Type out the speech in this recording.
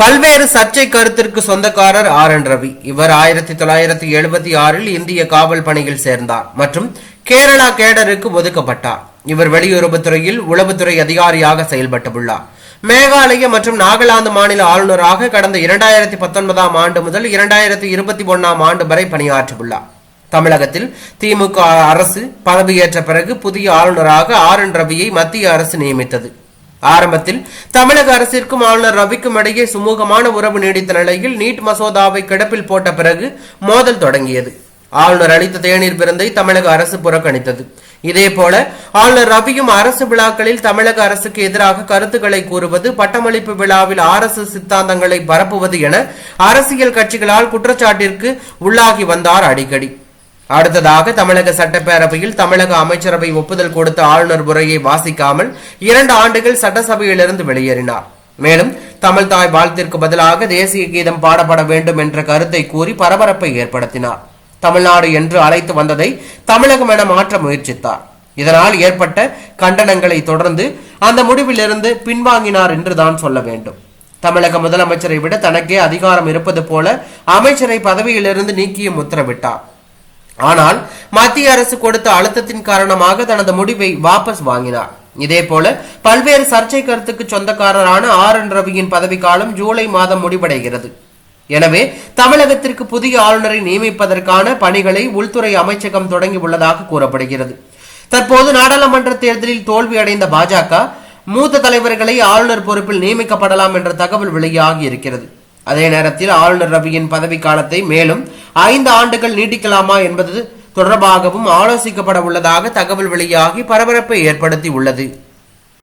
பல்வேறு சர்ச்சை கருத்திற்கு சொந்தக்காரர் ஆர் என் ரவி. இவர் ஆயிரத்தி தொள்ளாயிரத்தி எழுபத்தி ஆறில் இந்திய காவல் பணியில் சேர்ந்தார் மற்றும் கேரளா கேடருக்கு ஒதுக்கப்பட்டார். இவர் வெளியுறவுத்துறையில் உளவுத்துறை அதிகாரியாக செயல்பட்டுள்ளார். மேகாலய மற்றும் நாகாலாந்து மாநில ஆளுநராக கடந்த இரண்டாயிரத்தி பத்தொன்பதாம் ஆண்டு முதல் இரண்டாயிரத்தி இருபத்தி ஒன்னாம் ஆண்டு வரை பணியாற்றியுள்ளார். தமிழகத்தில் திமுக அரசு பதவியேற்ற பிறகு புதிய ஆளுநராக ஆர் என் ரவியை மத்திய அரசு நியமித்தது. ஆரம்பத்தில் தமிழக அரசிற்கும் ஆளுநர் ரவிக்கும் இடையே சுமூகமான உறவு நீடித்த நிலையில் நீட் மசோதாவை கிடப்பில் போட்ட பிறகு மோதல் தொடங்கியது. ஆளுநர் அளித்த தேநீர் விருந்தை தமிழக அரசு புறக்கணித்தது. இதேபோல ஆளுநர் ரவியும் அரசு விழாக்களில் தமிழக அரசுக்கு எதிராக கருத்துக்களை கூறுவது பட்டமளிப்பு விழாவில் அரசு சித்தாந்தங்களை பரப்புவது என அரசியல் கட்சிகளால் குற்றச்சாட்டிற்கு உள்ளாகி வந்தார் அடிக்கடி. அடுத்ததாக தமிழக சட்டப்பேரவையில் தமிழக அமைச்சரவை ஒப்புதல் கொடுத்த ஆளுநர் உரையை வாசிக்காமல் இரண்டு ஆண்டுகள் சட்டசபையிலிருந்து வெளியேறினார். மேலும் தமிழ் தாய் வாழ்த்திற்கு பதிலாக தேசிய கீதம் பாடப்பட வேண்டும் என்ற கருத்தை கூறி பரபரப்பை ஏற்படுத்தினார். தமிழ்நாடு என்று அழைத்து வந்ததை தமிழகம் என மாற்ற முயற்சித்தார். இதனால் ஏற்பட்ட கண்டனங்களை தொடர்ந்து அந்த முடிவிலிருந்து பின்வாங்கினார் என்று தான் சொல்ல வேண்டும். தமிழக முதலமைச்சரை விட தனக்கே அதிகாரம் இருப்பது போல அமைச்சரை பதவியிலிருந்து நீக்கியும் உத்தரவிட்டார். ஆனால் மத்திய அரசு கொடுத்த அழுத்தத்தின் காரணமாக தனது முடிவை வாபஸ் வாங்கினார். இதேபோல பல்வேறு சர்ச்சை கருத்துக்கு சொந்தக்காரரான ஆர் என் ரவியின் பதவிக்காலம் ஜூலை மாதம் முடிவடைகிறது. எனவே தமிழகத்திற்கு புதிய ஆளுநரை நியமிப்பதற்கான பணிகளை உள்துறை அமைச்சகம் தொடங்கியுள்ளதாக கூறப்படுகிறது. தற்போது நாடாளுமன்ற தேர்தலில் தோல்வி அடைந்த பாஜக மூத்த தலைவர்களை ஆளுநர் பொறுப்பில் நியமிக்கப்படலாம் என்ற தகவல் வெளியாகி இருக்கிறது. அதே நேரத்தில் ஆளுநர் ரவியின் பதவி காலத்தை மேலும் ஐந்து ஆண்டுகள் நீட்டிக்கலாமா என்பது தொடர்பாகவும் ஆலோசிக்கப்பட உள்ளதாக தகவல் வெளியாகி பரபரப்பை ஏற்படுத்தி உள்ளது.